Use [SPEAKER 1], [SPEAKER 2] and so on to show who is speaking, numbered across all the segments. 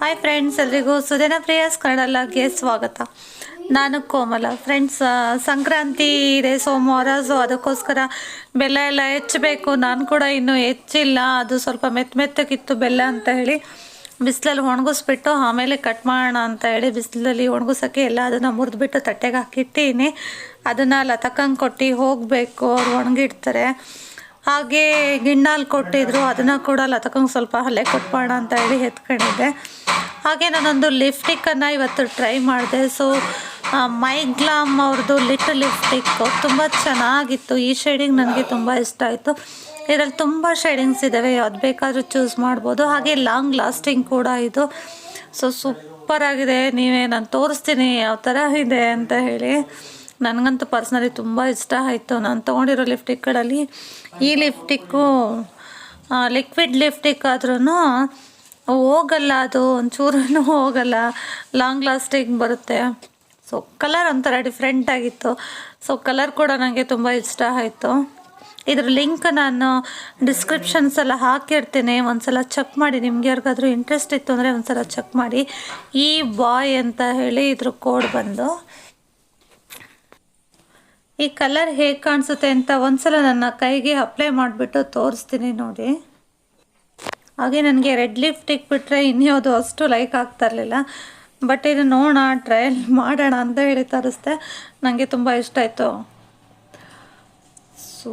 [SPEAKER 1] Hi friends ಎಲ್ರಿಗೂ ಸುದೇನ ಪ್ರಿಯಾಸ್ ಕನ್ನಡ ಲಾಗ್ಗೆ ಸ್ವಾಗತ. ನಾನು ಕೋಮಲ. ಫ್ರೆಂಡ್ಸ್ ಸಂಕ್ರಾಂತಿ ಇದೆ, ಸೋಮವಾರ ಸೊ ಅದಕ್ಕೋಸ್ಕರ ಬೆಲ್ಲ ಎಲ್ಲ ಹೆಚ್ಚಬೇಕು. ನಾನು ಕೂಡ ಇನ್ನೂ ಹೆಚ್ಚಿಲ್ಲ. ಅದು ಸ್ವಲ್ಪ ಮೆತ್ತ ಮೆತ್ತಗಿತ್ತು ಬೆಲ್ಲ ಅಂತ ಹೇಳಿ ಬಿಸಿಲಲ್ಲಿ ಒಣಗಿಸ್ಬಿಟ್ಟು ಆಮೇಲೆ ಕಟ್ ಮಾಡೋಣ ಅಂತ ಹೇಳಿ ಬಿಸಿಲಲ್ಲಿ ಒಣಗಿಸೋಕ್ಕೆ ಎಲ್ಲ ಅದನ್ನು ಮುರಿದ್ಬಿಟ್ಟು ತಟ್ಟೆಗೆ ಹಾಕಿಟ್ಟೀನಿ. ಅದನ್ನು ಲತಕಂಗೆ ಕೊಟ್ಟು ಹೋಗಬೇಕು. ಅವ್ರು ಒಣಗಿಡ್ತಾರೆ. ಹಾಗೆ ಗಿಣ್ಣಲ್ಲಿ ಕೊಟ್ಟಿದ್ರು. ಅದನ್ನು ಕೂಡ ಲತಕಂಗೆ ಸ್ವಲ್ಪ ಹಲ್ಲೆ ಕೊಟ್ಬೋಣ ಅಂತ ಹೇಳಿ ಎತ್ಕೊಂಡಿದ್ದೆ. ಹಾಗೆ ನಾನೊಂದು ಲಿಫ್ಟಿಕ್ಕನ್ನು ಇವತ್ತು ಟ್ರೈ ಮಾಡಿದೆ. ಸೊ ಮೈಗ್ಲಾಮ್ ಅವ್ರದ್ದು ಲಿಟ್ ಲಿಪ್ಸ್ಟಿಕ್ಕು ತುಂಬ ಚೆನ್ನಾಗಿತ್ತು. ಈ ಶೇಡಿಂಗ್ ನನಗೆ ತುಂಬ ಇಷ್ಟ ಆಯಿತು. ಇದರಲ್ಲಿ ತುಂಬ ಶೇಡಿಂಗ್ಸ್ ಇದ್ದಾವೆ ಯಾವ್ದು ಬೇಕಾದರೂ ಚೂಸ್ ಮಾಡ್ಬೋದು. ಹಾಗೆ ಲಾಂಗ್ ಲಾಸ್ಟಿಂಗ್ ಕೂಡ ಇದು. ಸೊ ಸೂಪರ್ ಆಗಿದೆ. ನೀವೇ ನಾನು ತೋರಿಸ್ತೀನಿ ಯಾವ ಥರ ಇದೆ ಅಂತ ಹೇಳಿ. ನನಗಂತೂ ಪರ್ಸ್ನಲಿ ತುಂಬ ಇಷ್ಟ ಆಯಿತು. ನಾನು ತೊಗೊಂಡಿರೋ ಲಿಫ್ಟಿಕ್ಗಳಲ್ಲಿ ಈ ಲಿಫ್ಟಿಕ್ಕು ಲಿಕ್ವಿಡ್ ಲಿಫ್ಟಿಕ್ ಆದ್ರೂ ಹೋಗಲ್ಲ, ಅದು ಒಂಚೂರೂ ಹೋಗಲ್ಲ. ಲಾಂಗ್ ಲಾಸ್ಟಿಂಗ್ ಬರುತ್ತೆ. ಸೊ ಕಲರ್ ಒಂಥರ ಡಿಫ್ರೆಂಟ್ ಆಗಿತ್ತು. ಸೊ ಕಲರ್ ಕೂಡ ನನಗೆ ತುಂಬ ಇಷ್ಟ ಆಯಿತು. ಇದ್ರ ಲಿಂಕ್ ನಾನು ಡಿಸ್ಕ್ರಿಪ್ಷನ್ಸ್ ಎಲ್ಲ ಹಾಕಿರ್ತೀನಿ. ಒಂದ್ಸಲ ಚೆಕ್ ಮಾಡಿ. ನಿಮ್ಗೆ ಯಾರಿಗಾದ್ರೂ ಇಂಟ್ರೆಸ್ಟ್ ಇತ್ತು ಅಂದರೆ ಒಂದ್ಸಲ ಚೆಕ್ ಮಾಡಿ. ಈ ಬಾಯ್ ಅಂತ ಹೇಳಿ ಇದ್ರ ಕೋಡ್ ಬಂದು. ಈ ಕಲರ್ ಹೇಗೆ ಕಾಣಿಸುತ್ತೆ ಅಂತ ಒಂದ್ಸಲ ನನ್ನ ಕೈಗೆ ಅಪ್ಲೈ ಮಾಡಿಬಿಟ್ಟು ತೋರಿಸ್ತೀನಿ ನೋಡಿ. ಹಾಗೆ ನನಗೆ ರೆಡ್ ಲಿಫ್ಟಿಗೆ ಬಿಟ್ಟರೆ ಇನ್ಯಾವುದು ಅಷ್ಟು ಲೈಕ್ ಆಗ್ತಾ ಇರಲಿಲ್ಲ. ಬಟ್ ಇದು ನೋಡೋಣ ಟ್ರಯಲ್ ಮಾಡೋಣ ಅಂತ ಹೇಳಿ ತರಿಸ್ದೆ. ನನಗೆ ತುಂಬ ಇಷ್ಟ ಆಯಿತು. ಸೊ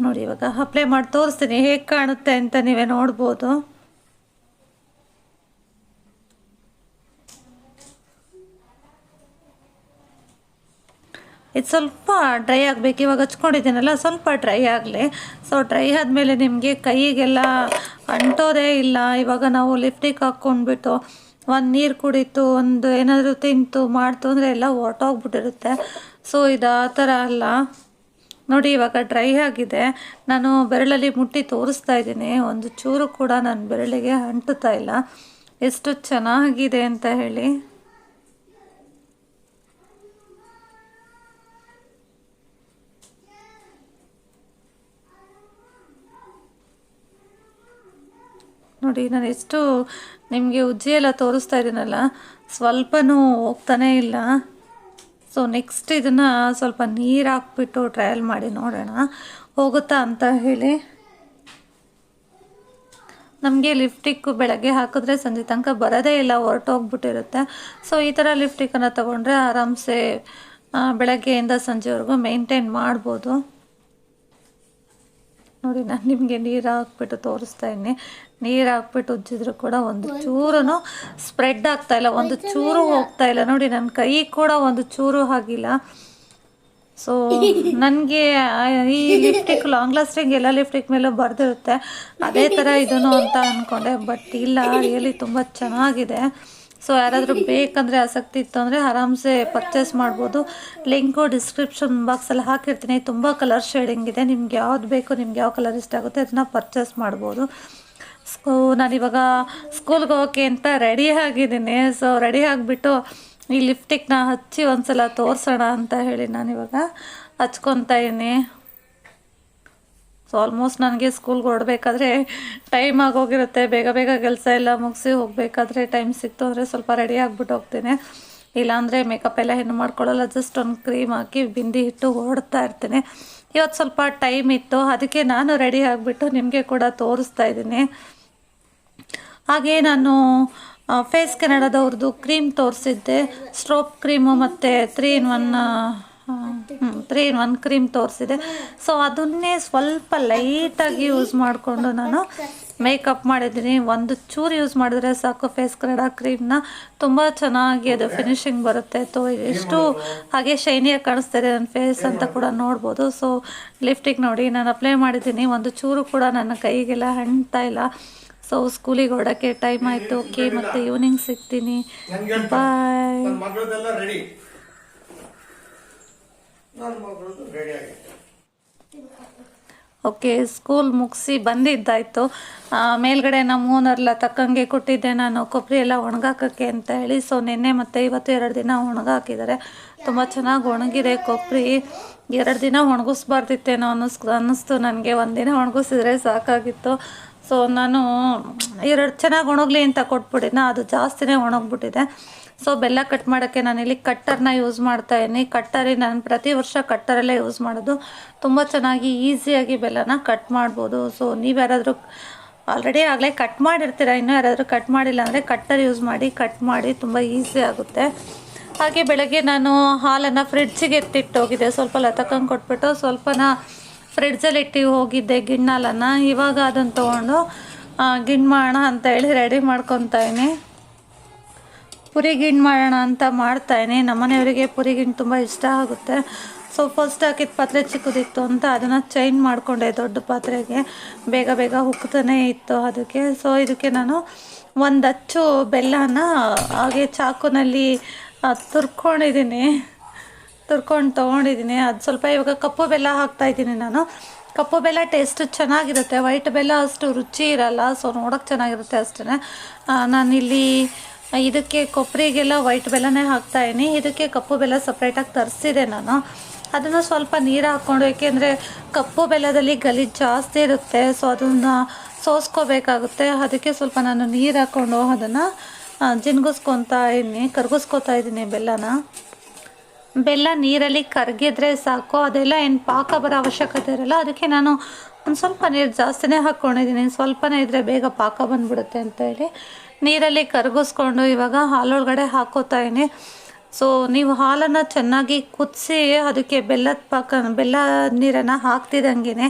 [SPEAKER 1] ನೋಡಿ ಇವಾಗ ಅಪ್ಲೈ ಮಾಡಿ ತೋರಿಸ್ತೀನಿ. ಹೇಗೆ ಕಾಣುತ್ತೆ ಅಂತ ನೀವೇ ನೋಡ್ಬೋದು. ಇದು ಸ್ವಲ್ಪ ಡ್ರೈ ಆಗಬೇಕು. ಇವಾಗ ಹಚ್ಕೊಂಡಿದ್ದೀನಲ್ಲ, ಸ್ವಲ್ಪ ಡ್ರೈ ಆಗಲಿ. ಸೊ ಡ್ರೈ ಆದಮೇಲೆ ನಿಮಗೆ ಕೈಗೆಲ್ಲ ಅಂಟೋದೇ ಇಲ್ಲ. ಇವಾಗ ನಾವು ಲಿಫ್ಟಿಗೆ ಹಾಕ್ಕೊಂಡ್ಬಿಟ್ಟು ಒಂದು ನೀರು ಕುಡಿತು, ಒಂದು ಏನಾದರೂ ತಿಂತು, ಮಾಡ್ತು ಅಂದರೆ ಎಲ್ಲ ಹೊರ್ಟೋಗ್ಬಿಟ್ಟಿರುತ್ತೆ. ಸೊ ಇದು ಆ ಥರ ಅಲ್ಲ. ನೋಡಿ, ಇವಾಗ ಡ್ರೈ ಆಗಿದೆ. ನಾನು ಬೆರಳಲ್ಲಿ ಮುಟ್ಟಿ ತೋರಿಸ್ತಾ ಇದ್ದೀನಿ. ಒಂದು ಚೂರು ಕೂಡ ನನ್ನ ಬೆರಳಿಗೆ ಅಂಟುತ್ತಾ ಇಲ್ಲ. ಎಷ್ಟು ಚೆನ್ನಾಗಿದೆ ಅಂತ ಹೇಳಿ. ನೋಡಿ, ನಾನು ಎಷ್ಟು ನಿಮಗೆ ಉಜ್ಜಿ ಎಲ್ಲ ತೋರಿಸ್ತಾ ಇದ್ದೀನಲ್ಲ, ಸ್ವಲ್ಪನೂ ಹೋಗ್ತಾನೇ ಇಲ್ಲ. ಸೊ ನೆಕ್ಸ್ಟ್ ಇದನ್ನು ಸ್ವಲ್ಪ ನೀರು ಹಾಕ್ಬಿಟ್ಟು ಟ್ರಯಲ್ ಮಾಡಿ ನೋಡೋಣ. ಹೋಗುತ್ತಾ ಅಂತ ಹೇಳಿ. ನಮಗೆ ಲಿಫ್ಟಿಕ್ಕು ಬೆಳಗ್ಗೆ ಹಾಕಿದ್ರೆ ಸಂಜೆ ತನಕ ಬರೋದೇ ಇಲ್ಲ, ಹೊರಟೋಗ್ಬಿಟ್ಟಿರುತ್ತೆ. ಸೊ ಈ ಥರ ಲಿಫ್ಟಿಕ್ಕನ್ನು ತೊಗೊಂಡ್ರೆ ಆರಾಮ್ಸೆ ಬೆಳಗ್ಗೆಯಿಂದ ಸಂಜೆವರೆಗೂ ಮೇಂಟೈನ್ ಮಾಡ್ಬೋದು. ನೋಡಿ, ನಾನು ನಿಮಗೆ ನೀರು ಹಾಕ್ಬಿಟ್ಟು ತೋರಿಸ್ತಾ ಇದ್ದೀನಿ ನೀರು ಹಾಕ್ಬಿಟ್ಟು ಉಜ್ಜಿದ್ರು ಕೂಡ ಒಂದು ಚೂರು ಸ್ಪ್ರೆಡ್ ಆಗ್ತಾ ಇಲ್ಲ, ಒಂದು ಚೂರು ಹೋಗ್ತಾ ಇಲ್ಲ. ನೋಡಿ ನನ್ನ ಕೈ ಕೂಡ ಒಂದು ಚೂರು ಆಗಿಲ್ಲ. ಸೊ ನನಗೆ ಈ ಲಿಪ್ಟಿಕ್ ಲಾಂಗ್ ಲಾಸ್ಟಿಂಗ್ ಎಲ್ಲ ಲಿಫ್ಟಿಕ್ ಮೇಲೂ ಬರೆದಿರುತ್ತೆ. ಅದೇ ಥರ ಇದನ್ನು ಅಂತ ಅಂದ್ಕೊಂಡೆ ಬಟ್ ಇಲ್ಲ ಹೇಳಿ ತುಂಬ ಚೆನ್ನಾಗಿದೆ. ಸೊ ಯಾರಾದರೂ ಬೇಕಂದರೆ ಆಸಕ್ತಿ ಇತ್ತು ಅಂದರೆ ಆರಾಮ್ಸೆ ಪರ್ಚೇಸ್ ಮಾಡ್ಬೋದು. ಲಿಂಕು ಡಿಸ್ಕ್ರಿಪ್ಷನ್ ಬಾಕ್ಸಲ್ಲಿ ಹಾಕಿರ್ತೀನಿ. ತುಂಬ ಕಲರ್ ಶೇಡಿಂಗ್ ಇದೆ. ನಿಮ್ಗೆ ಯಾವ್ದು ಬೇಕು, ನಿಮ್ಗೆ ಯಾವ ಕಲರ್ ಇಷ್ಟ ಆಗುತ್ತೆ ಅದನ್ನ ಪರ್ಚೇಸ್ ಮಾಡ್ಬೋದು. ಸ್ಕೂ ನಾನಿವಾಗ ಸ್ಕೂಲ್ಗೆ ಹೋಗೋಕ್ಕೆ ಅಂತ ರೆಡಿ ಆಗಿದ್ದೀನಿ. ಸೊ ರೆಡಿ ಆಗಿಬಿಟ್ಟು ಈ ಲಿಫ್ಟಿಕ್ನ ಹಚ್ಚಿ ಒಂದು ಸಲ ತೋರಿಸೋಣ ಅಂತ ಹೇಳಿ ನಾನಿವಾಗ ಹಚ್ಕೊತಾ ಇದ್ದೀನಿ. ಸೊ ಆಲ್ಮೋಸ್ಟ್ ನನಗೆ ಸ್ಕೂಲ್ಗೆ ಹೊರಡಬೇಕಾದ್ರೆ ಟೈಮ್ ಆಗೋಗಿರುತ್ತೆ. ಬೇಗ ಬೇಗ ಕೆಲಸ ಎಲ್ಲ ಮುಗಿಸಿ ಹೋಗಬೇಕಾದ್ರೆ ಟೈಮ್ ಸಿಕ್ತು ಅಂದರೆ ಸ್ವಲ್ಪ ರೆಡಿ ಆಗಿಬಿಟ್ಟು ಹೋಗ್ತೇನೆ. ಇಲ್ಲಾಂದರೆ ಮೇಕಪ್ ಎಲ್ಲ ಹೆಣ್ಣು ಮಾಡ್ಕೊಳ್ಳಲ್ಲ ಜಸ್ಟ್ ಒಂದು ಕ್ರೀಮ್ ಹಾಕಿ ಬಿಂದಿ ಇಟ್ಟು ಓಡ್ತಾ ಇರ್ತೇನೆ. ಇವತ್ತು ಸ್ವಲ್ಪ ಟೈಮ್ ಇತ್ತು. ಅದಕ್ಕೆ ನಾನು ರೆಡಿ ಆಗಿಬಿಟ್ಟು ನಿಮಗೆ ಕೂಡ ತೋರಿಸ್ತಾ ಇದ್ದೀನಿ. ಹಾಗೆ ನಾನು ಫೇಸ್ ಕೆನಡದವ್ರದ್ದು ಕ್ರೀಮ್ ತೋರಿಸಿದ್ದೆ. ಸ್ಟ್ರೋಪ್ ಕ್ರೀಮು ಮತ್ತು three in one three in one cream ತೋರಿಸಿದೆ. ಸೊ ಅದನ್ನೇ ಸ್ವಲ್ಪ ಲೈಟಾಗಿ ಯೂಸ್ ಮಾಡಿಕೊಂಡು ನಾನು ಮೇಕಪ್ ಮಾಡಿದ್ದೀನಿ. ಒಂದು ಚೂರು ಯೂಸ್ ಮಾಡಿದ್ರೆ ಸಾಕು ಫೇಸ್ ಕ್ರೀಡಾ ಕ್ರೀಮ್ನ ತುಂಬ ಚೆನ್ನಾಗಿ ಅದು ಫಿನಿಶಿಂಗ್ ಬರುತ್ತೆ. ತೋ ಎಷ್ಟು ಹಾಗೆ ಶೈನಿಯಾಗಿ ಕಾಣಿಸ್ತಿದೆ ನನ್ನ ಫೇಸ್ ಅಂತ ಕೂಡ ನೋಡ್ಬೋದು. ಸೊ ಲಿಫ್ಟಿಗೆ ನೋಡಿ ನಾನು ಅಪ್ಲೈ ಮಾಡಿದ್ದೀನಿ. ಒಂದು ಚೂರು ಕೂಡ ನನ್ನ ಕೈಗೆಲ್ಲ ಹಣ್ತಾ ಇಲ್ಲ. ಸೊ ಸ್ಕೂಲಿಗೆ ಹೊಡೋಕ್ಕೆ ಟೈಮ್ ಆಯಿತು. ಓಕೆ ಮತ್ತು ಈವ್ನಿಂಗ್ ಸಿಗ್ತೀನಿ. ಬಾಯ್ ಓಕೆ ಸ್ಕೂಲ್ ಮುಗಿಸಿ ಬಂದಿದ್ದಾಯಿತು. ಮೇಲ್ಗಡೆ ನಮ್ಮ ಓನರ್ಲ ತಕ್ಕಂಗೆ ಕೊಟ್ಟಿದ್ದೆ ನಾನು, ಕೊಬ್ಬರಿ ಎಲ್ಲ ಒಣಗಾಕೋಕ್ಕೆ ಅಂತ ಹೇಳಿ. ಸೊ ನಿನ್ನೆ ಮತ್ತು ಇವತ್ತು ಎರಡು ದಿನ ಒಣಗಾಕಿದ್ದಾರೆ. ತುಂಬ ಚೆನ್ನಾಗಿ ಒಣಗಿದೆ ಕೊಬ್ಬರಿ. ಎರಡು ದಿನ ಒಣಗಿಸ್ಬಾರ್ದಿತ್ತೇನೋ ಅನ್ನಿಸ್, ಅನ್ನಿಸ್ತು ನನಗೆ. ಒಂದಿನ ಒಣಗಿಸಿದ್ರೆ ಸಾಕಾಗಿತ್ತು. ಸೊ ನಾನು ಎರಡು ಚೆನ್ನಾಗಿ ಒಣಗಲಿ ಅಂತ ಕೊಟ್ಬಿಟ್ಟಿದ್ನ, ಅದು ಜಾಸ್ತಿನೇ ಒಣಗ್ಬಿಟ್ಟಿದೆ. ಸೊ ಬೆಲ್ಲ ಕಟ್ ಮಾಡೋಕ್ಕೆ ನಾನಿಲ್ಲಿ ಕಟ್ಟರ್ನ ಯೂಸ್ ಮಾಡ್ತಾ ಇದ್ದೀನಿ. ಕಟ್ಟರಿ ನಾನು ಪ್ರತಿ ವರ್ಷ ಕಟ್ಟರಲ್ಲೇ ಯೂಸ್ ಮಾಡೋದು. ತುಂಬ ಚೆನ್ನಾಗಿ ಈಸಿಯಾಗಿ ಬೆಲ್ಲನ ಕಟ್ ಮಾಡ್ಬೋದು. ಸೊ ನೀವು ಯಾರಾದರೂ ಆಲ್ರೆಡಿ ಆಗಲೇ ಕಟ್ ಮಾಡಿರ್ತೀರ, ಇನ್ನೂ ಯಾರಾದರೂ ಕಟ್ ಮಾಡಿಲ್ಲ ಅಂದರೆ ಕಟ್ಟರ್ ಯೂಸ್ ಮಾಡಿ ಕಟ್ ಮಾಡಿ ತುಂಬ ಈಸಿ ಆಗುತ್ತೆ. ಹಾಗೆ ಬೆಳಗ್ಗೆ ನಾನು ಹಾಲನ್ನು ಫ್ರಿಡ್ಜಿಗೆ ಎತ್ತಿಟ್ಟೋಗಿದ್ದೆ ಸ್ವಲ್ಪ ಲತಕಂಗೆ ಕೊಟ್ಬಿಟ್ಟು ಸ್ವಲ್ಪನ ಫ್ರಿಡ್ಜಲ್ಲಿ ಇಟ್ಟು ಹೋಗಿದ್ದೆ ಗಿಣ್ಣಲನ್ನು. ಇವಾಗ ಅದನ್ನು ತೊಗೊಂಡು ಗಿಣ್ಣು ಮಾಡೋಣ ಅಂತ ಹೇಳಿ ರೆಡಿ ಮಾಡ್ಕೊತಾಯಿನಿ ಪುರಿ ಗಿಣ್ಣು ಮಾಡೋಣ ಅಂತ ಮಾಡ್ತಾಯಿನಿ ನಮ್ಮನೆಯವರಿಗೆ ಪುರಿ ಗಿಣ್ಣು ತುಂಬ ಇಷ್ಟ ಆಗುತ್ತೆ. ಸೊ ಫಸ್ಟ್ ಹಾಕಿದ ಪಾತ್ರೆ ಚಿಕ್ಕದಿತ್ತು ಅಂತ ಅದನ್ನು ಚೇಂಜ್ ಮಾಡಿಕೊಂಡೆ ದೊಡ್ಡ ಪಾತ್ರೆಗೆ. ಬೇಗ ಬೇಗ ಉಕ್ತಾನೆ ಇತ್ತು ಅದಕ್ಕೆ. ಸೊ ಇದಕ್ಕೆ ನಾನು ಒಂದು ಅಚ್ಚು ಬೆಲ್ಲನ ಹಾಗೆ ಚಾಕುನಲ್ಲಿ ತುರ್ಕೊಂಡಿದ್ದೀನಿ. ತುರ್ಕೊಂಡು ತೊಗೊಂಡಿದ್ದೀನಿ ಅದು ಸ್ವಲ್ಪ ಇವಾಗ ಕಪ್ಪು ಬೆಲ್ಲ ಹಾಕ್ತಾ ಇದ್ದೀನಿ ನಾನು. ಕಪ್ಪು ಬೆಲ್ಲ ಟೇಸ್ಟ್ ಚೆನ್ನಾಗಿರುತ್ತೆ. ವೈಟ್ ಬೆಲ್ಲ ಅಷ್ಟು ರುಚಿ ಇರಲ್ಲ ಸೊ ನೋಡೋಕ್ಕೆ ಚೆನ್ನಾಗಿರುತ್ತೆ ಅಷ್ಟೇ ನಾನಿಲ್ಲಿ ಇದಕ್ಕೆ ಕೊಬ್ಬರಿಗೆಲ್ಲ ವೈಟ್ ಬೆಲ್ಲನೇ ಹಾಕ್ತಾಯಿನಿ ಇದಕ್ಕೆ ಕಪ್ಪು ಬೆಲ್ಲ ಸಪ್ರೇಟಾಗಿ ತರಿಸಿದೆ ನಾನು. ಅದನ್ನು ಸ್ವಲ್ಪ ನೀರು ಹಾಕ್ಕೊಂಡು, ಏಕೆಂದರೆ ಕಪ್ಪು ಬೆಲ್ಲದಲ್ಲಿ ಗಲೀಜು ಜಾಸ್ತಿ ಇರುತ್ತೆ ಸೊ ಅದನ್ನು ಸೋಸ್ಕೋಬೇಕಾಗುತ್ತೆ. ಅದಕ್ಕೆ ಸ್ವಲ್ಪ ನಾನು ನೀರು ಹಾಕ್ಕೊಂಡು ಅದನ್ನು ಜಿನ್ಗಿಸ್ಕೊತಾ ಇದ್ದೀನಿ, ಕರ್ಗಿಸ್ಕೊತಾ ಇದ್ದೀನಿ ಬೆಲ್ಲನ. ಬೆಲ್ಲ ನೀರಲ್ಲಿ ಕರಗಿದ್ರೆ ಸಾಕು, ಅದೆಲ್ಲ ಏನು ಪಾಕ ಬರೋ ಅವಶ್ಯಕತೆ ಇರಲ್ಲ. ಅದಕ್ಕೆ ನಾನು ಒಂದು ಸ್ವಲ್ಪ ನೀರು ಜಾಸ್ತಿನೇ ಹಾಕ್ಕೊಂಡಿದ್ದೀನಿ ಸ್ವಲ್ಪನೇ ಇದ್ದರೆ ಬೇಗ ಪಾಕ ಬಂದ್ಬಿಡುತ್ತೆ ಅಂತ ಹೇಳಿ ನೀರಲ್ಲಿ ಕರಗಿಸ್ಕೊಂಡು ಇವಾಗ ಹಾಲೊಳಗಡೆ ಹಾಕೋತಾ ಇದ್ದೀನಿ. ಸೊ ನೀವು ಹಾಲನ್ನು ಚೆನ್ನಾಗಿ ಕುದಿಸಿ ಅದಕ್ಕೆ ಬೆಲ್ಲದ ಪಾಕ, ಬೆಲ್ಲ ನೀರನ್ನು ಹಾಕ್ತಿದ್ದಂಗೆ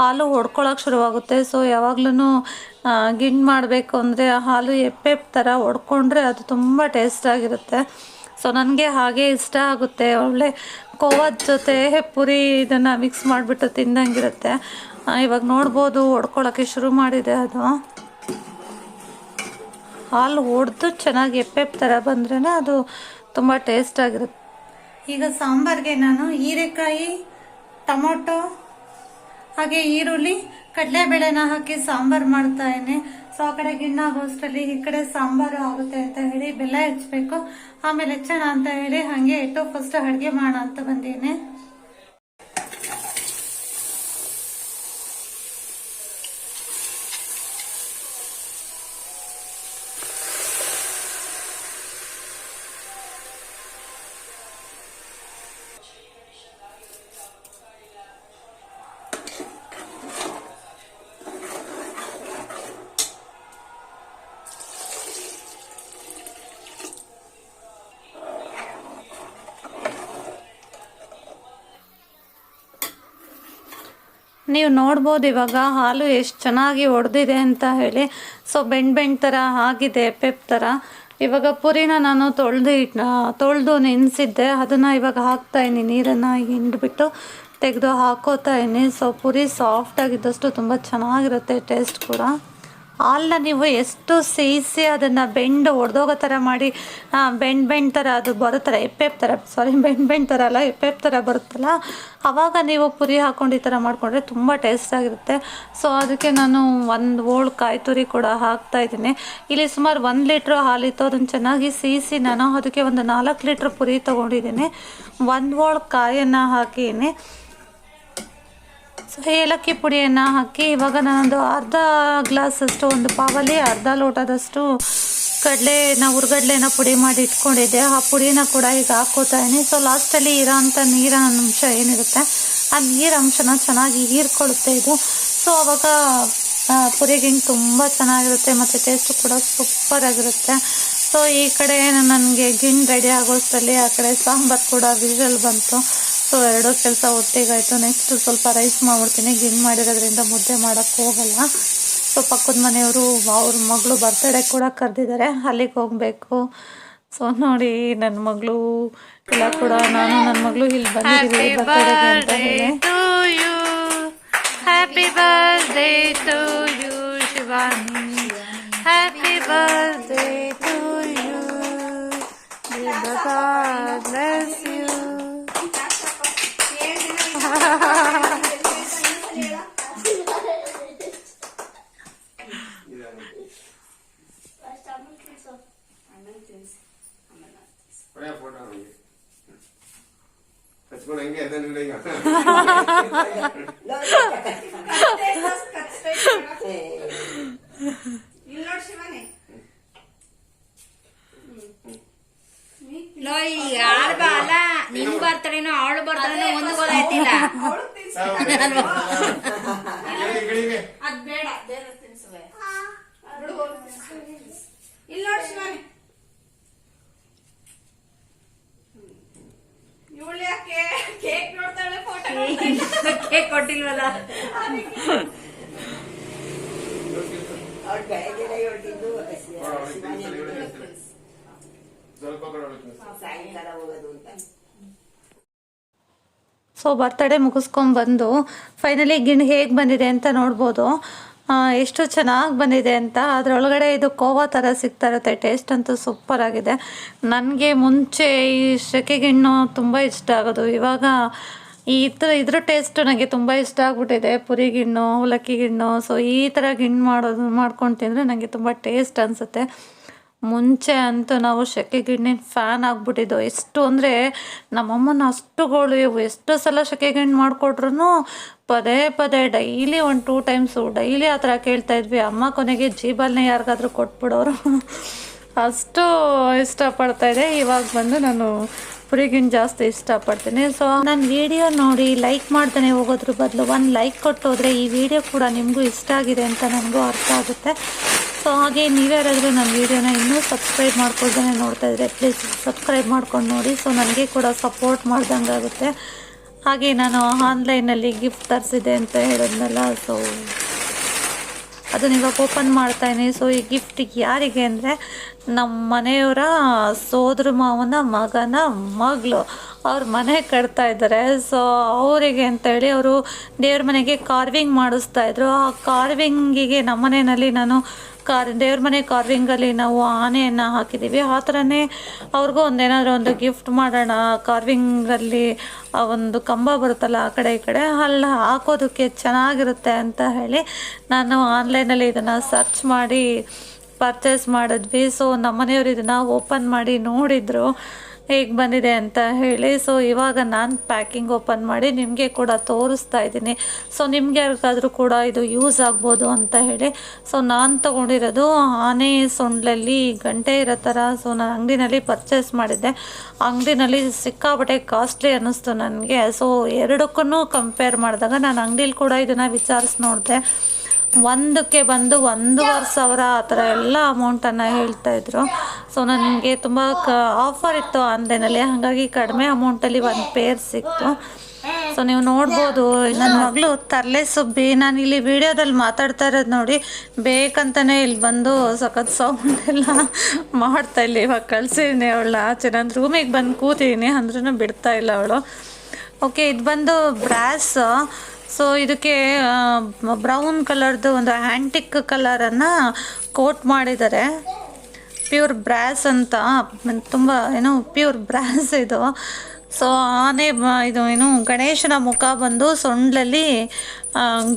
[SPEAKER 1] ಹಾಲು ಹೊಡ್ಕೊಳಕ್ಕೆ ಶುರುವಾಗುತ್ತೆ. ಸೊ ಯಾವಾಗ್ಲೂ ಗಿಣ್ಣು ಮಾಡಬೇಕು ಅಂದರೆ ಹಾಲು ಎಪ್ಪೆಪ್ ಥರ ಹೊಡ್ಕೊಂಡ್ರೆ ಅದು ತುಂಬ ಟೇಸ್ಟಾಗಿರುತ್ತೆ ಸೊ ನನಗೆ ಹಾಗೆ ಇಷ್ಟ ಆಗುತ್ತೆ. ಒಳ್ಳೆ ಕೋವದ ಜೊತೆ ಪುರಿ ಇದನ್ನು ಮಿಕ್ಸ್ ಮಾಡಿಬಿಟ್ಟು ತಿಂದಂಗಿರುತ್ತೆ. ಇವಾಗ ನೋಡ್ಬೋದು ಹೊಡ್ಕೊಳಕ್ಕೆ ಶುರು ಮಾಡಿದೆ ಅದು. ಹಾಲು ಹೊಡೆದು ಚೆನ್ನಾಗಿ ಎಪ್ಪೆಪ್ ಥರ ಬಂದ್ರೇ ಅದು ತುಂಬ ಟೇಸ್ಟಾಗಿರುತ್ತೆ ಈಗ ಸಾಂಬಾರಿಗೆ ನಾನು ಹೀರೆಕಾಯಿ, ಟೊಮೊಟೊ, ಹಾಗೆ ಈರುಳ್ಳಿ, ಕಡಲೆಬೇಳೆನ ಹಾಕಿ ಸಾಂಬಾರು ಮಾಡ್ತಾ ಇದ್ದೀನಿ ಸೊ ಆ ಕಡೆ ಗಿಣ್ಣ ಹೋಸ್ಟಲ್ಲಿ ಈ ಕಡೆ ಸಾಂಬಾರು ಆಗುತ್ತೆ ಅಂತ ಹೇಳಿ ಬೆಲ್ಲ ಹೆಚ್ಚಬೇಕು. ಆಮೇಲೆ ಹೆಚ್ಚೋಣ ಅಂತ ಹೇಳಿ ಹಾಗೆ ಇಟ್ಟು ಫಸ್ಟ್ ಅಡುಗೆ ಮಾಡೋಣ ಅಂತ ಬಂದೀನಿ. ನೀವು ನೋಡ್ಬೋದು ಇವಾಗ ಹಾಲು ಎಷ್ಟು ಚೆನ್ನಾಗಿ ಒಡೆದಿದೆ ಅಂತ ಹೇಳಿ. ಸೊ ಬೆಂಡ್ ಬೆಂಡ್ ಥರ ಆಗಿದೆ ಪೆಪ್ ಥರ ಇವಾಗ ಪುರಿನ ನಾನು ತೊಳೆದು ಇಟ್ ತೊಳೆದು ನೆನೆಸಿದ್ದೆ. ಅದನ್ನು ಇವಾಗ ಹಾಕ್ತಾ ಇದೀನಿ ನೀರನ್ನು ಹಿಂಡ್ಬಿಟ್ಟು ತೆಗೆದು ಹಾಕೋತಾ ಇದ್ದೀನಿ. ಸೊ ಪುರಿ ಸಾಫ್ಟಾಗಿದ್ದಷ್ಟು ತುಂಬ ಚೆನ್ನಾಗಿರುತ್ತೆ ಟೇಸ್ಟ್ ಕೂಡ. ಹಾಲನ್ನ ನೀವು ಎಷ್ಟು ಸೇರಿಸಿ ಅದನ್ನು ಬೆಂಡು ಒಡೆದೋಗೋ ಥರ ಮಾಡಿ ಬೆಂಡ್ ಬೆಂಡ್ ಥರ ಅದು ಬರುತ್ತಲ್ಲ ಎಪ್ಪೆಪ್ ಥರ ಸಾರಿ ಬೆಂಡ್ ಬೆಂಡ್ ಥರ ಅಲ್ಲ ಎಪ್ಪೆಪ್ ಥರ ಬರುತ್ತಲ್ಲ, ಅವಾಗ ನೀವು ಪುರಿ ಹಾಕೊಂಡು ಈ ಥರ ಮಾಡಿಕೊಂಡ್ರೆ ತುಂಬ ಟೇಸ್ಟಾಗಿರುತ್ತೆ ಸೊ ಅದಕ್ಕೆ ನಾನು ಒಂದು ಓಳ್ ಕಾಯಿ ತುರಿ ಕೂಡ ಹಾಕ್ತಾ ಇದ್ದೀನಿ. ಇಲ್ಲಿ ಸುಮಾರು ಒಂದು ಲೀಟ್ರ್ ಹಾಲಿತ್ತು ಅದನ್ನು ಚೆನ್ನಾಗಿ ಸೀಸಿ ನಾನು ಅದಕ್ಕೆ ಒಂದು ನಾಲ್ಕು ಲೀಟ್ರ್ ಪುರಿ ತೊಗೊಂಡಿದ್ದೀನಿ. ಒಂದು ಓಳ್ ಕಾಯನ್ನು ಹಾಕಿದ್ದೀನಿ ಸೊ ಏಲಕ್ಕಿ ಪುಡಿಯನ್ನು ಹಾಕಿ ಇವಾಗ ನಾನೊಂದು ಅರ್ಧ ಗ್ಲಾಸಷ್ಟು ಒಂದು ಪಾವಲ್ಲಿ ಅರ್ಧ ಲೋಟದಷ್ಟು ಕಡಲೆನ ಹುರ್ಗಡ್ಲೆನ ಪುಡಿ ಮಾಡಿ ಇಟ್ಕೊಂಡಿದ್ದೆ. ಆ ಪುಡಿನ ಕೂಡ ಈಗ ಹಾಕೋತಾ ಇದ್ದೀನಿ. ಸೊ ಲಾಸ್ಟಲ್ಲಿ ಇರೋ ಅಂಥ ನೀರಿನ ಅಂಶ ಏನಿರುತ್ತೆ, ಆ ನೀರು ಅಂಶನ ಚೆನ್ನಾಗಿ ಹೀರ್ಕೊಳ್ಳುತ್ತೆ ಇದು. ಸೊ ಅವಾಗ ಪುರಿಗೆ ಹಿಂಗೆ ತುಂಬ ಚೆನ್ನಾಗಿರುತ್ತೆ ಮತ್ತು ಟೇಸ್ಟು ಕೂಡ ಸೂಪರಾಗಿರುತ್ತೆ. ಸೊ ಈ ಕಡೆ ನನಗೆ ಗಿಣ್ ರೆಡಿ ಆಗೋಷ್ಟರಲ್ಲಿ ಆ ಕಡೆ ಸಾಂಬಾರು ಕೂಡ ವಿಷಲ್ ಬಂತು. ಸೊ ಎರಡು ಕೆಲಸ ಒಟ್ಟಿಗಾಯಿತು. ನೆಕ್ಸ್ಟ್ ಸ್ವಲ್ಪ ರೈಸ್ ಮಾಡ್ಬಿಡ್ತೀನಿ. ಗಿನ್ ಮಾಡಿರೋದ್ರಿಂದ ಮುದ್ದೆ ಮಾಡೋಕ್ಕೆ ಹೋಗಲ್ಲ. ಸೊ ಪಕ್ಕದ ಮನೆಯವರು ಅವ್ರ ಮಗಳು ಬರ್ತಡೇ ಕೂಡ ಕರೆದಿದ್ದಾರೆ ಅಲ್ಲಿಗೆ ಹೋಗಬೇಕು. ಸೊ ನೋಡಿ ನನ್ನ ಮಗಳು ಎಲ್ಲ ಕೂಡ ನಾನು ನನ್ನ ಮಗಳು ಇಲ್ಲಿ ಬಂದಿದ್ದೀವಿ ಬರ್ತಡೇಗೆ ಅಂತ ಹೇಳಿ. Happy to you Shivani happy birthday to you bless you
[SPEAKER 2] ಒಳ್ಳೆ ಫೋಟೋ ನನಗೆ ಹಚ್ಕೊಂಡು ಹಂಗೆ ಅದನ್ನ ಈಗ
[SPEAKER 3] ಇಲ್ಲಿ ನೋಡ್ ಶಿವಾನಿ
[SPEAKER 4] ಲೋ ಈಗ ಆಳ್ ಬಾ ಅಲ್ಲ ನಿಮ್ ಬರ್ತಡೇನೋ ಅವಳು ಬರ್ತಡೇನೋ ಒಂದು ಗೊತ್ತಾಯ್ತಿಲ್ಲ
[SPEAKER 2] ಗಿಳಿಗೆ
[SPEAKER 3] ಅದ್ ಬೇಡ ಬೇರೆ ತಿನ್ಸುವೆ. ಇಲ್ಲಿ ನೋಡ್ ಶಿವಾನಿ. ಇವಳು ಯಾಕೆ ಕೇಕ್ ನೋಡ್ತಾಳೆ ಫೋಟೋ
[SPEAKER 4] ಕೇಕ್ ಕೊಟ್ಟಿಲ್ವಲ್ಲ?
[SPEAKER 2] ಸ್ವಲ್ಪ
[SPEAKER 5] ಸಾಯಂಕಾಲ ಹೋಗೋದು ಅಂತ.
[SPEAKER 1] ಸೊ ಬರ್ತಡೇ ಮುಗಿಸ್ಕೊಂಡ್ಬಂದು ಫೈನಲಿ ಗಿಣ್ಣು ಹೇಗೆ ಬಂದಿದೆ ಅಂತ ನೋಡ್ಬೋದು. ಎಷ್ಟು ಚೆನ್ನಾಗಿ ಬಂದಿದೆ ಅಂತ ಅದರೊಳಗಡೆ ಇದು ಕೋವಾ ಥರ ಸಿಗ್ತಾ ಇರುತ್ತೆ ಟೇಸ್ಟ್ ಅಂತೂ ಸೂಪರ್ ಆಗಿದೆ. ನನಗೆ ಮುಂಚೆ ಈ ಸೆಕೆ ಗಿಣ್ಣು ತುಂಬ ಇಷ್ಟ ಆಗೋದು. ಇವಾಗ ಈ ಥರ ಇದ್ರ ಟೇಸ್ಟು ನನಗೆ ತುಂಬ ಇಷ್ಟ ಆಗ್ಬಿಟ್ಟಿದೆ. ಪುರಿ ಗಿಣ್ಣು, ಅವಲಕ್ಕಿ ಗಿಣ್ಣು ಸೊ ಈ ಥರ ಗಿಣ್ಣು ಮಾಡೋದು, ಮಾಡ್ಕೊಂಡು ತಿಂದರೆ ನನಗೆ ತುಂಬ ಟೇಸ್ಟ್ ಅನಿಸುತ್ತೆ. ಮುಂಚೆ ಅಂತೂ ನಾವು ಸೆಕೆ ಗಿಣ್ಣಿನ ಫ್ಯಾನ್ ಆಗ್ಬಿಟ್ಟಿದ್ದು, ಎಷ್ಟು ಅಂದರೆ ನಮ್ಮಮ್ಮನ ಅಷ್ಟುಗಳು ಇವು. ಎಷ್ಟು ಸಲ ಸೆಕೆ ಗಿಣ್ಣು ಮಾಡಿಕೊಟ್ರು ಪದೇ ಪದೇ ಡೈಲಿ ಒಂದು ಟೂ ಟೈಮ್ಸು ಡೈಲಿ ಆ ಥರ ಕೇಳ್ತಾ ಇದ್ವಿ. ಅಮ್ಮ ಕೊನೆಗೆ ಜೀಬಲ್ನೇ ಯಾರಿಗಾದ್ರೂ ಕೊಟ್ಬಿಡೋರು. ಅಷ್ಟು ಇಷ್ಟಪಡ್ತಾ ಇದೆ. ಇವಾಗ ಬಂದು ನಾನು ಪುರಿಗಿನ್ ಜಾಸ್ತಿ ಇಷ್ಟಪಡ್ತೀನಿ. ಸೊ ನನ್ನ ವಿಡಿಯೋ ನೋಡಿ ಲೈಕ್ ಮಾಡ್ತಾನೆ ಹೋಗೋದ್ರ ಬದಲು ಒಂದು ಲೈಕ್ ಕೊಟ್ಟು ಈ ವಿಡಿಯೋ ಕೂಡ ನಿಮಗೂ ಇಷ್ಟ ಆಗಿದೆ ಅಂತ ನನಗೂ ಅರ್ಥ ಆಗುತ್ತೆ. ಸೊ ಹಾಗೆ ನೀವ್ಯಾರಾದರೂ ನನ್ನ ವೀಡಿಯೋನ ಇನ್ನೂ ಸಬ್ಸ್ಕ್ರೈಬ್ ಮಾಡ್ಕೊಳ್ದೇ ನೋಡ್ತಾ ಇದ್ರೆ ಪ್ಲೀಸ್ ಸಬ್ಸ್ಕ್ರೈಬ್ ಮಾಡ್ಕೊಂಡು ನೋಡಿ. ಸೊ ನನಗೆ ಕೂಡ ಸಪೋರ್ಟ್ ಮಾಡ್ದಂಗೆ ಆಗುತ್ತೆ. ಹಾಗೆ ನಾನು ಆನ್ಲೈನಲ್ಲಿ ಗಿಫ್ಟ್ ತರಿಸಿದೆ ಅಂತ ಹೇಳಿದ್ನಲ್ಲ ಸೊ ಅದನ್ನ ಇವಾಗ ಓಪನ್ ಮಾಡ್ತಾಯಿನಿ ಸೊ ಈ ಗಿಫ್ಟ್ ಯಾರಿಗೆ ಅಂದರೆ ನಮ್ಮ ಮನೆಯವರ ಸೋದರ ಮಾವನ ಮಗನ ಮಗಳು ಅವ್ರ ಮನೆ ಕಟ್ತಾ ಇದ್ದಾರೆ. ಸೊ ಅವರಿಗೆ ಅಂತೇಳಿ ಅವರು ದೇವ್ರ ಮನೆಗೆ ಕಾರ್ವಿಂಗ್ ಮಾಡಿಸ್ತಾ ಇದ್ರು. ಆ ಕಾರ್ವಿಂಗಿಗೆ ನಮ್ಮ ಮನೆಯಲ್ಲಿ ನಾನು ಕಾರ್, ದೇವ್ರ ಮನೆ ಕಾರ್ವಿಂಗಲ್ಲಿ ನಾವು ಆನೆಯನ್ನು ಹಾಕಿದ್ದೀವಿ ಆ ಥರನೇ ಅವ್ರಿಗೂ ಒಂದೇನಾದರೂ ಒಂದು ಗಿಫ್ಟ್ ಮಾಡೋಣ ಕಾರ್ವಿಂಗಲ್ಲಿ ಆ ಒಂದು ಕಂಬ ಬರುತ್ತಲ್ಲ ಆ ಕಡೆ ಈ ಕಡೆ, ಅಲ್ಲಿ ಹಾಕೋದಕ್ಕೆ ಚೆನ್ನಾಗಿರುತ್ತೆ ಅಂತ ಹೇಳಿ ನಾನು ಆನ್ಲೈನಲ್ಲಿ ಇದನ್ನು ಸರ್ಚ್ ಮಾಡಿ ಪರ್ಚೇಸ್ ಮಾಡಿದ್ವಿ. ಸೊ ನಮ್ಮನೆಯವರು ಇದನ್ನು ಓಪನ್ ಮಾಡಿ ನೋಡಿದರು. ಹೇಗೆ ಬಂದಿದೆ ಅಂತ ಹೇಳಿ ಸೊ ಇವಾಗ ನಾನು ಪ್ಯಾಕಿಂಗ್ ಓಪನ್ ಮಾಡಿ ನಿಮಗೆ ಕೂಡ ತೋರಿಸ್ತಾ ಇದ್ದೀನಿ. ಸೊ ನಿಮಗೆ ಯಾರಿಗಾದರೂ ಕೂಡ ಇದು ಯೂಸ್ ಆಗ್ಬೋದು ಅಂತ ಹೇಳಿ ಸೊ ನಾನು ತೊಗೊಂಡಿರೋದು ಆನೆ ಸೊಂಡ್ಲಲ್ಲಿ ಗಂಟೆ ಇರೋ ಥರ ಸೊ ನಾನು ಅಂಗಡಿನಲ್ಲಿ ಪರ್ಚೇಸ್ ಮಾಡಿದ್ದೆ. ಅಂಗಡಿನಲ್ಲಿ ಸಿಕ್ಕಾಪಟ್ಟೆ ಕಾಸ್ಟ್ಲಿ ಅನ್ನಿಸ್ತು ನನಗೆ. ಸೊ ಎರಡಕ್ಕೂ ಕಂಪೇರ್ ಮಾಡಿದಾಗ ನಾನು ಅಂಗಡೀಲಿ ಕೂಡ ಇದನ್ನು ವಿಚಾರಿಸಿ ನೋಡಿದೆ. ಒಂದಕ್ಕೆ ಬಂದು ಒಂದೂವರೆ ಸಾವಿರ ಆ ಥರ ಎಲ್ಲ ಅಮೌಂಟನ್ನು ಹೇಳ್ತಾ ಇದ್ರು. ಸೊ ನನಗೆ ತುಂಬ ಕ ಆಫರ್ ಇತ್ತು ಆನ್ಲೈನಲ್ಲಿ. ಹಾಗಾಗಿ ಕಡಿಮೆ ಅಮೌಂಟಲ್ಲಿ ಒಂದು ಪೇರ್ ಸಿಕ್ತು. ಸೊ ನೀವು ನೋಡ್ಬೋದು, ನನ್ನ ಮಗಳು ತರಲೆ ಸುಬ್ಬಿ, ನಾನು ಇಲ್ಲಿ ವಿಡಿಯೋದಲ್ಲಿ ಮಾತಾಡ್ತಾ ಇರೋದು ನೋಡಿ ಬೇಕಂತಲೇ ಇಲ್ಲಿ ಬಂದು ಸಖತ್ ಸೌಂಡ್ ಎಲ್ಲ ಮಾಡ್ತಾ ಇಲ್ಲ ಇವಾಗ ಕಳಿಸಿದ್ದೀನಿ ಅವಳ ಆಚೆ. ನಾನು ರೂಮಿಗೆ ಬಂದು ಕೂತಿದ್ದೀನಿ ಅಂದ್ರೂ ಬಿಡ್ತಾ ಇಲ್ಲ ಅವಳು. ಓಕೆ ಇದು ಬಂದು ಬ್ರಾಸ್ ಸೊ ಇದಕ್ಕೆ ಬ್ರೌನ್ ಕಲರ್ದು ಒಂದು ಆ್ಯಂಟಿಕ್ ಕಲರನ್ನು ಕೋಟ್ ಮಾಡಿದ್ದಾರೆ. ಪ್ಯೂರ್ ಬ್ರಾಸ್ ಅಂತ. ತುಂಬ ಏನು ಪ್ಯೂರ್ ಬ್ರಾಸ್ ಇದು. ಸೊ ಆನೆ ಇದು ಏನು ಗಣೇಶನ ಮುಖ ಬಂದು ಸೊಂಡ್ಲಲ್ಲಿ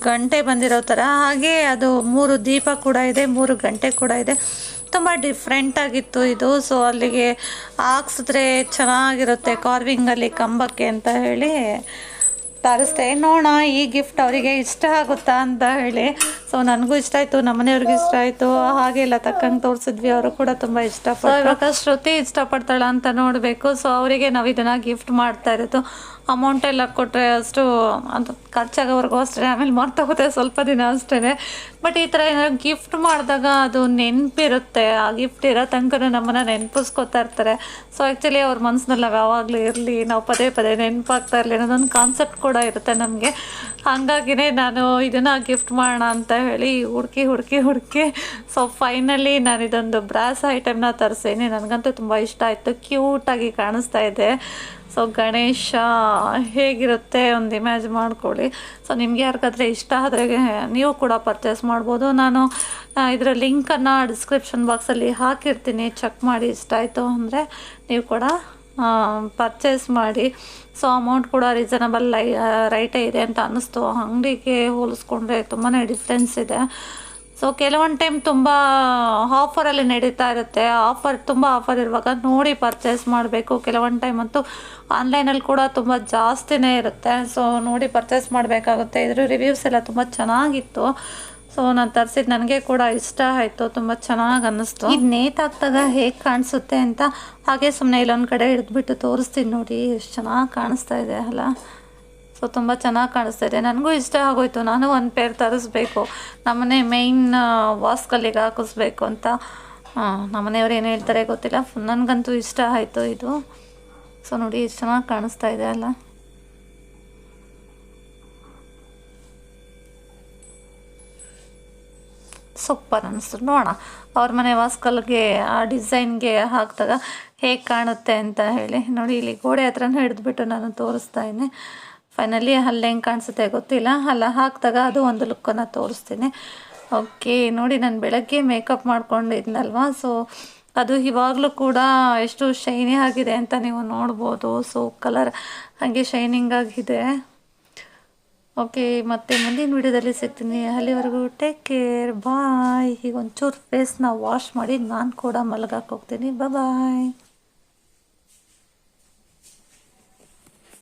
[SPEAKER 1] ಗಂಟೆ ಬಂದಿರೋ ಥರ. ಹಾಗೆ ಅದು ಮೂರು ದೀಪ ಕೂಡ ಇದೆ, ಮೂರು ಗಂಟೆ ಕೂಡ ಇದೆ. ತುಂಬ ಡಿಫ್ರೆಂಟಾಗಿತ್ತು ಇದು. ಸೊ ಅಲ್ಲಿಗೆ ಹಾಕ್ಸಿದ್ರೆ ಚೆನ್ನಾಗಿರುತ್ತೆ ಕಾರ್ವಿಂಗಲ್ಲಿ ಕಂಬಕ್ಕೆ ಅಂತ ಹೇಳಿ. ತರಿಸ್ದೆ, ನೋಡೋಣ, ಈ ಗಿಫ್ಟ್ ಅವರಿಗೆ ಇಷ್ಟ ಆಗುತ್ತಾ ಅಂತ ಹೇಳಿ. ಸೊ ನನಗೂ ಇಷ್ಟ ಆಯಿತು, ನಮ್ಮನೆಯವ್ರಿಗೂ ಇಷ್ಟ ಆಯಿತು. ಹಾಗೆ ಎಲ್ಲ ತಕ್ಕಂಗೆ ತೋರಿಸಿದ್ವಿ, ಅವರು ಕೂಡ ತುಂಬ ಇಷ್ಟಪಡ್ತಾರೆ ಇವಾಗ ಶ್ರುತಿ ಇಷ್ಟಪಡ್ತಾಳ ಅಂತ ನೋಡಬೇಕು. ಸೊ ಅವರಿಗೆ ನಾವು ಇದನ್ನು ಗಿಫ್ಟ್ ಮಾಡ್ತಾ ಇರೋದು. ಅಮೌಂಟ್ ಎಲ್ಲ ಕೊಟ್ಟರೆ ಅಷ್ಟು ಅದು ಖರ್ಚಾಗೋವರೆಗೂ ಅಷ್ಟೇ. ಆಮೇಲೆ ಮರ್ತೋಗುತ್ತೆ ಸ್ವಲ್ಪ ದಿನ ಅಷ್ಟೇ ಬಟ್ ಈ ಥರ ಏನಾದ್ರು ಗಿಫ್ಟ್ ಮಾಡಿದಾಗ ಅದು ನೆನಪಿರುತ್ತೆ. ಆ ಗಿಫ್ಟ್ ಇರೋ ತನಕನೂ ನಮ್ಮನ್ನು ನೆನಪಿಸ್ಕೊತಾ ಇರ್ತಾರೆ. ಸೊ ಆ್ಯಕ್ಚುಲಿ ಅವ್ರ ಮನಸ್ಸಿನಲ್ಲಿ ಯಾವಾಗಲೂ ಇರಲಿ, ನಾವು ಪದೇ ಪದೇ ನೆನಪಾಗ್ತಾ ಇರಲಿ ಅನ್ನೋದೊಂದು ಕಾನ್ಸೆಪ್ಟ್ ಕೂಡ ಇರುತ್ತೆ ನಮಗೆ. ಹಾಗಾಗಿನೇ ನಾನು ಇದನ್ನು ಗಿಫ್ಟ್ ಮಾಡೋಣ ಅಂತ ಹೇಳಿ ಹುಡುಕಿ ಹುಡುಕಿ ಹುಡುಕಿ ಸೊ ಫೈನಲಿ ನಾನು ಇದೊಂದು ಬ್ರಾಸ್ ಐಟಮ್ನ ತರಿಸೇನೆ. ನನಗಂತೂ ತುಂಬ ಇಷ್ಟ ಆಯಿತು. ಕ್ಯೂಟಾಗಿ ಕಾಣಿಸ್ತಾ ಇದೆ. ಸೊ ಗಣೇಶ, ಹೇಗಿರುತ್ತೆ ಒಂದು ಇಮ್ಯಾಜ್ ಮಾಡ್ಕೊಳ್ಳಿ. ಸೊ ನಿಮ್ಗೆ ಯಾರಿಗಾದ್ರೆ ಇಷ್ಟ ಆದರೆ ನೀವು ಕೂಡ ಪರ್ಚೇಸ್ ಮಾಡ್ಬೋದು. ನಾನು ಇದರ ಲಿಂಕನ್ನು ಡಿಸ್ಕ್ರಿಪ್ಷನ್ ಬಾಕ್ಸಲ್ಲಿ ಹಾಕಿರ್ತೀನಿ. ಚೆಕ್ ಮಾಡಿ ಇಷ್ಟ ಆಯಿತು ಅಂದರೆ ನೀವು ಕೂಡ ಪರ್ಚೇಸ್ ಮಾಡಿ. ಸೊ ಅಮೌಂಟ್ ಕೂಡ ರೀಸನಬಲ್ ಲೈ ರೈಟೇ ಇದೆ ಅಂತ ಅನ್ನಿಸ್ತು. ಅಂಗಡಿಗೆ ಹೋಲಿಸ್ಕೊಂಡ್ರೆ ತುಂಬಾ ಡಿಫ್ರೆನ್ಸ್ ಇದೆ. ಸೊ ಕೆಲವೊಂದು ಟೈಮ್ ತುಂಬ ಆಫರಲ್ಲಿ ನಡೀತಾ ಇರುತ್ತೆ. ಆಫರ್ ತುಂಬ ಆಫರ್ ಇರುವಾಗ ನೋಡಿ ಪರ್ಚೇಸ್ ಮಾಡಬೇಕು. ಕೆಲವೊಂದು ಟೈಮ್ ಅಂತೂ ಆನ್ಲೈನಲ್ಲಿ ಕೂಡ ತುಂಬ ಜಾಸ್ತಿನೇ ಇರುತ್ತೆ. ಸೊ ನೋಡಿ ಪರ್ಚೇಸ್ ಮಾಡಬೇಕಾಗುತ್ತೆ. ಇದ್ರ ರಿವ್ಯೂಸ್ ಎಲ್ಲ ತುಂಬ ಚೆನ್ನಾಗಿತ್ತು. ಸೊ ನಾನು ತರಿಸಿದ್ದು ನನಗೆ ಕೂಡ ಇಷ್ಟ ಆಯಿತು. ತುಂಬ ಚೆನ್ನಾಗಿ ಅನ್ನಿಸ್ತು. ಇದು ನೇತಾಗ್ತಾಗ ಹೇಗೆ ಕಾಣಿಸುತ್ತೆ ಅಂತ ಹಾಗೆ ಸುಮ್ಮನೆ ಇಲ್ಲೊಂದು ಕಡೆ ಹಿಡಿದ್ಬಿಟ್ಟು ತೋರಿಸ್ತೀನಿ ನೋಡಿ. ಎಷ್ಟು ಚೆನ್ನಾಗಿ ಕಾಣಿಸ್ತಾ ಇದೆ ಅಲ್ಲ. ಸೊ ತುಂಬ ಚೆನ್ನಾಗಿ ಕಾಣಿಸ್ತಾ ಇದೆ ನನಗೂ ಇಷ್ಟ ಆಗೋಯ್ತು. ನಾನು ಒಂದು ಪೇರ್ ತರಿಸ್ಬೇಕು. ನಮ್ಮನೆ ಮೇಯ್ನ್ ವಾಸ್ಕಲ್ಲಿಗೆ ಹಾಕಿಸ್ಬೇಕು ಅಂತ. ನಮ್ಮನೆಯವ್ರು ಏನು ಹೇಳ್ತಾರೆ ಗೊತ್ತಿಲ್ಲ. ನನಗಂತೂ ಇಷ್ಟ ಆಯಿತು ಇದು. ಸೊ ನೋಡಿ ಎಷ್ಟು ಚೆನ್ನಾಗಿ ಕಾಣಿಸ್ತಾ ಇದೆ ಅಲ್ಲ. ಸೂಪರ್ ಅನಿಸ್ತು. ನೋಡೋಣ. ಅವ್ರ ಮನೆ ವಾಸ್ಕಲ್ಗೆ ಆ ಡಿಸೈನ್ಗೆ ಹಾಕಿದಾಗ ಹೇಗೆ ಕಾಣುತ್ತೆ ಅಂತ ಹೇಳಿ. ನೋಡಿ, ಇಲ್ಲಿ ಗೋಡೆ ಹತ್ರನೂ ಹಿಡಿದ್ಬಿಟ್ಟು ನಾನು ತೋರಿಸ್ತಾ ಇದ್ದೀನಿ ಫೈನಲಿ ಅಲ್ಲಿ ಹೆಂಗೆ ಕಾಣಿಸುತ್ತೆ ಗೊತ್ತಿಲ್ಲ. ಅಲ್ಲ, ಹಾಕಿದಾಗ ಅದು ಒಂದು ಲುಕ್ಕನ್ನು ತೋರಿಸ್ತೀನಿ. ಓಕೆ ನೋಡಿ, ನಾನು ಬೆಳಗ್ಗೆ ಮೇಕಪ್ ಮಾಡ್ಕೊಂಡಿದ್ನಲ್ವ? ಸೊ ಅದು ಇವಾಗಲೂ ಕೂಡ ಎಷ್ಟು ಶೈನಿ ಆಗಿದೆ ಅಂತ ನೀವು ನೋಡ್ಬೋದು. ಸೊ ಕಲರ್ ಹಾಗೆ ಶೈನಿಂಗ್ ಆಗಿದೆ. ಓಕೆ ಮತ್ತೆ ಮುಂದಿನ ವಿಡಿಯೋದಲ್ಲಿ ಸಿಗ್ತೀನಿ. ಅಲ್ಲಿವರೆಗೂ ಟೇಕ್ ಕೇರ್ ಬಾಯ್ ಈಗ ಒಂಚೂರು ಫೇಸ್ನ ವಾಶ್ ಮಾಡಿ ನಾನು ಕೂಡ ಮಲಗಕ್ಕೆ ಹೋಗ್ತೀನಿ. ಬಾಯ್